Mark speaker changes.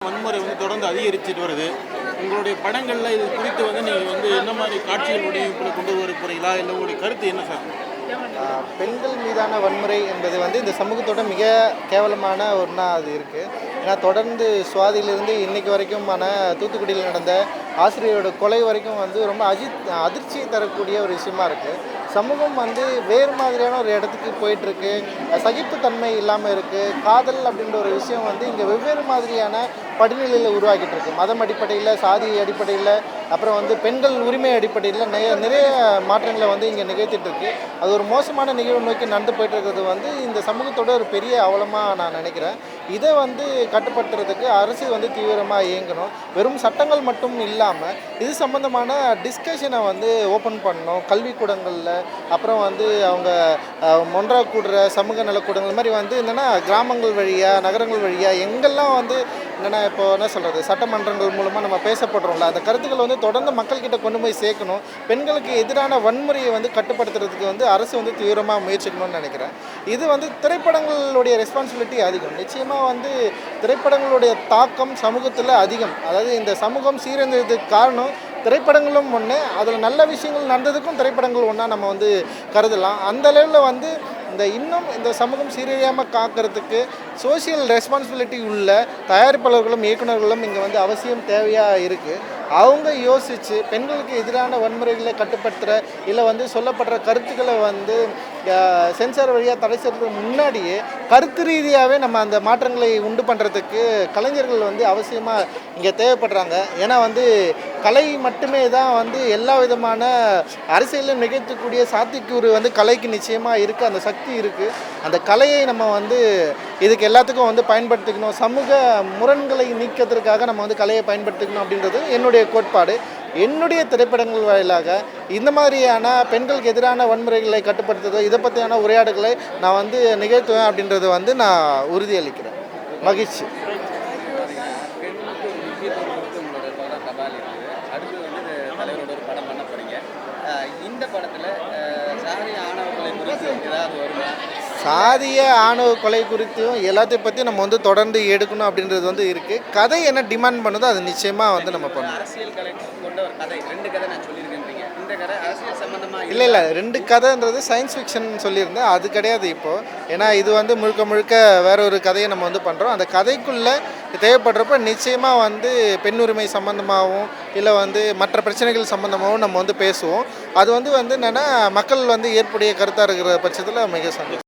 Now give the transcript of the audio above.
Speaker 1: வன்முறை வந்து தொடர்ந்து அதிகரிச்சுட்டு வருது. உங்களுடைய படங்களில் இது குறித்து வந்து நீங்கள் வந்து என்ன மாதிரி காட்சிகளுடைய இப்படி கொண்டு வர போகிறீங்களா இல்லை உங்களுடைய கருத்து என்ன சார்?
Speaker 2: பெண்கள் மீதான வன்முறை என்பது வந்து இந்த சமூகத்தோட மிக கேவலமான ஒன்றா அது இருக்குது ஏன்னா தொடர்ந்து சுவாதியிலிருந்து இன்னைக்கு வரைக்குமான தூத்துக்குடியில் நடந்த ஆசிரியரோட கொலை வரைக்கும் வந்து ரொம்ப அஜித் அதிர்ச்சியை தரக்கூடிய ஒரு விஷயமா இருக்குது சமூகம் வந்து வேறு மாதிரியான ஒரு இடத்துக்கு போயிட்டுருக்கு. சகிப்புத்தன்மை இல்லாமல் இருக்குது காதல் அப்படின்ற ஒரு விஷயம் வந்து இங்கே வெவ்வேறு மாதிரியான படிநிலையில் உருவாக்கிட்டு இருக்கு மதம் அடிப்படையில் சாதி அடிப்படையில் அப்புறம் வந்து பெண்கள் உரிமை அடிப்படையில் நிறைய நிறைய மாற்றங்களை வந்து இங்கே நிகழ்த்திட்டு இருக்கு அது ஒரு மோசமான நிகழ்வு நோக்கி நடந்து போயிட்டு இருக்கிறது வந்து இந்த சமூகத்தோட ஒரு பெரிய அவலமாக நான் நினைக்கிறேன். இதை வந்து கட்டுப்படுத்துறதுக்கு அரசு வந்து தீவிரமாக இயங்கணும். வெறும் சட்டங்கள் மட்டும் இல்லாமல் இது சம்மந்தமான டிஸ்கஷனை வந்து ஓப்பன் பண்ணணும். கல்விக்கூடங்களில் அப்புறம் வந்து அவங்க ஒன்றாக கூடுற சமூக நலக்கூடங்கள் மாதிரி வந்து என்னென்னா கிராமங்கள் வழியாக நகரங்கள் வழியாக எங்கெல்லாம் வந்து என்னென்னா இப்போ என்ன சொல்கிறது சட்டமன்றங்கள் மூலமாக நம்ம பேசப்படுறோம்ல அந்த கருத்துக்களை வந்து தொடர்ந்து மக்கள்கிட்ட கொண்டு போய் சேர்க்கணும். பெண்களுக்கு எதிரான வன்முறையை வந்து கட்டுப்படுத்துறதுக்கு வந்து அரசு வந்து தீவிரமாக முயற்சிக்கணும்னு நினைக்கிறேன். இது வந்து திரைப்படங்களுடைய ரெஸ்பான்சிபிலிட்டி அதிகம். நிச்சயமாக வந்து திரைப்படங்களுடைய தாக்கம் சமூகத்தில் அதிகம். அதாவது இந்த சமூகம் சீரழிந்ததுக்கு காரணம் திரைப்படங்களும் ஒன்று அதில் நல்ல விஷயங்கள் நடந்ததுக்கும் திரைப்படங்கள் ஒன்றா நம்ம வந்து கருதலாம். அந்த அளவில் வந்து இந்த இன்னும் இந்த சமூகம் சீரழியாமல் காக்கிறதுக்கு சோஷியல் ரெஸ்பான்சிபிலிட்டி உள்ள தயாரிப்பாளர்களும் இயக்குனர்களும் இங்கே வந்து அவசியம் தேவையாக இருக்குது அவங்க யோசித்து பெண்களுக்கு எதிரான வன்முறைகளை கட்டுப்படுத்துகிற இல்லை வந்து சொல்லப்படுற கருத்துக்களை வந்து சென்சார் வழியாக தடை செய்கிறதுக்கு முன்னாடியே கருத்து ரீதியாகவே நம்ம அந்த மாற்றங்களை உண்டு பண்ணுறதுக்கு கலைஞர்கள் வந்து அவசியமாக இங்கே தேவைப்படுறாங்க. ஏன்னா வந்து கலை மட்டுமே தான் வந்து எல்லா விதமான அரசியலும் நிகழ்த்தக்கூடிய சாத்தியக்கூறு வந்து கலைக்கு நிச்சயமாக இருக்குது அந்த சக்தி இருக்குது அந்த கலையை நம்ம வந்து இதுக்கு எல்லாத்துக்கும் வந்து பயன்படுத்திக்கணும். சமூக முரண்களை நீக்கிறதுக்காக நம்ம வந்து கலையை பயன்படுத்திக்கணும் அப்படின்றது என்னுடைய கோட்பாடு. என்னுடைய திரைப்படங்கள் வாயிலாக இந்த மாதிரியான பெண்களுக்கு எதிரான வன்முறைகளை கட்டுப்படுத்துறது இதை பற்றியான உரையாடல்களை நான் வந்து நிகழ்த்துவேன் அப்படின்றத வந்து நான் உறுதியளிக்கிறேன். மகிழ்ச்சி.
Speaker 3: இந்த படத்தில் அஹ் ஆணவர்களை குறித்து ஏதாவது வருமா
Speaker 2: சாதிய ஆணவ கொலை குறித்தும் எல்லாத்தையும் பற்றி நம்ம வந்து தொடர்ந்து எடுக்கணும் அப்படின்றது வந்து இருக்குது கதை என்ன டிமாண்ட் பண்ணுதோ அது நிச்சயமாக வந்து நம்ம பண்ணணும்.
Speaker 3: அரசியல் கொண்ட ஒரு கதை. ரெண்டு கதை நான் சொல்லியிருக்கேன்றீங்க. இந்த கதை அரசியல் சம்பந்தமா
Speaker 2: இல்லை இல்லை. ரெண்டு கதைன்றது சயின்ஸ் ஃபிக்ஷன் சொல்லியிருந்தேன். அது கிடையாது இப்போது ஏன்னா இது வந்து முழுக்க முழுக்க வேற ஒரு கதையை நம்ம வந்து பண்ணுறோம் அந்த கதைக்குள்ளே தேவைப்படுறப்ப நிச்சயமாக வந்து பெண் உரிமை சம்மந்தமாகவும் இல்லை வந்து மற்ற பிரச்சனைகள் சம்மந்தமாகவும் நம்ம வந்து பேசுவோம். அது வந்து வந்து என்னென்னா மக்கள் வந்து ஏற்புடைய கருத்தாக இருக்கிற பட்சத்தில் மிக சந்தோஷம்.